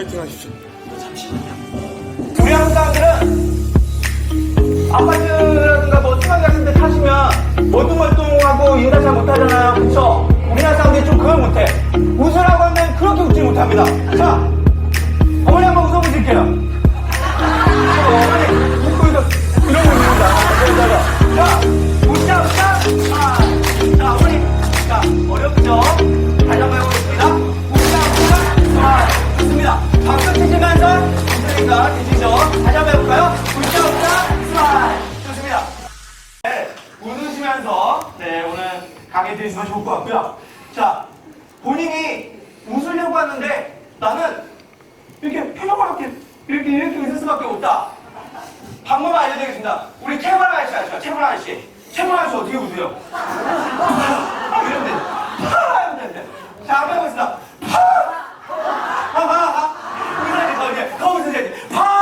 화이팅 하십시오. 한국 사람들은 아파트라든가 뭐 승강 같은 데 타시면 멀뚱멀뚱하고 인사 잘 못하잖아요. 그쵸? 우리나라 사람들이 좀 그걸 못해. 웃으라고 하면 그렇게 웃지 못합니다. 자, 어머니 한번 웃어보실게요. 되시죠? 다시 한번 해볼까요? 웃자, 웃자. 스마일. 좋습니다. 네, 웃으시면서 네, 오늘 강의 들으시면 좋을 것 같고요. 자, 본인이 웃으려고 하는데 나는 이렇게 표정을 이렇게 이렇게 이렇게 웃을 수밖에 없다. 방법 알려드리겠습니다. 우리 채물 아저씨 아시죠? 채물 아저씨. 채물 아저씨 어떻게 웃어요? 이러면 돼. 파! 이러면 되는데. 자, 한번 해보겠습니다. 파! 파! 파! 파! 웃어야지, 더 이제. 더 웃으셔야지. 파!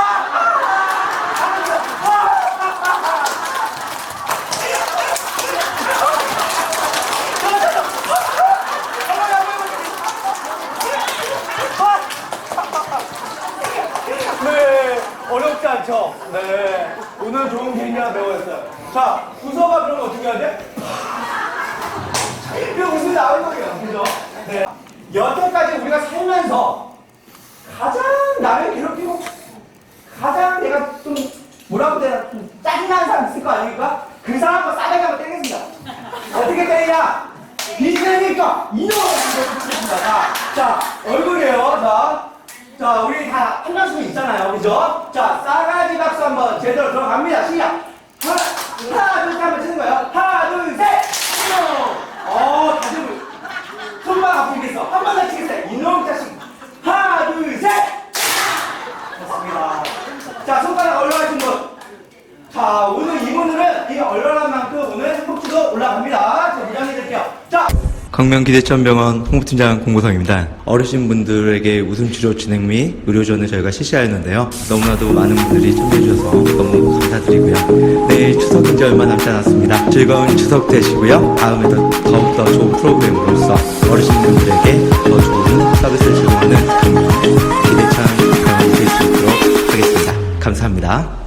네, 어렵지 않죠? 네. 오늘 좋은 개인기 하나 배웠어요. 자, 웃어봐 그러면 어떻게 해야 돼? 그 웃음이 나올 거예요. 그죠? 네. 여태까지 우리가 살면서 가장 나를 괴롭히고 가장 내가 좀 뭐라고 해야 좀 짜증나는 사람 있을 거 아닙니까? 그 사람과 싸대기 한번 때리겠습니다. 어떻게 때리냐? 비슷하니까 이놈을 때리겠습니다. 자, 자, 얼굴이에요. 자, 자, 우리 다한 명씩 있잖아요. 그죠? 자, 싸가지 박수 한번 제대로 들어갑니다. 시작! 하나, 하나, 둘, 셋 한번 치는 거예요. 하나, 둘, 셋! 어, 한번. 손만 아프겠어. 한 번 더 치겠어요. 이놈 자식. 하나, 둘, 셋! 좋습니다. 자, 손가락 얼려하신 분. 자, 오늘 이분들은 이 얼려한 만큼 오늘 스포츠도 올라갑니다. 광명기대천병원 홍보팀장 공보성입니다. 어르신 분들에게 웃음치료 진행 및 의료지원을 저희가 실시하였는데요. 너무나도 많은 분들이 참여해주셔서 너무 감사드리고요. 내일 추석 이제 얼마 남지 않았습니다. 즐거운 추석 되시고요. 다음에도 더욱더 좋은 프로그램으로서 어르신분들에게 더 좋은 서비스를 제공하는 기대천 병원이 될 수 있도록 하겠습니다. 감사합니다.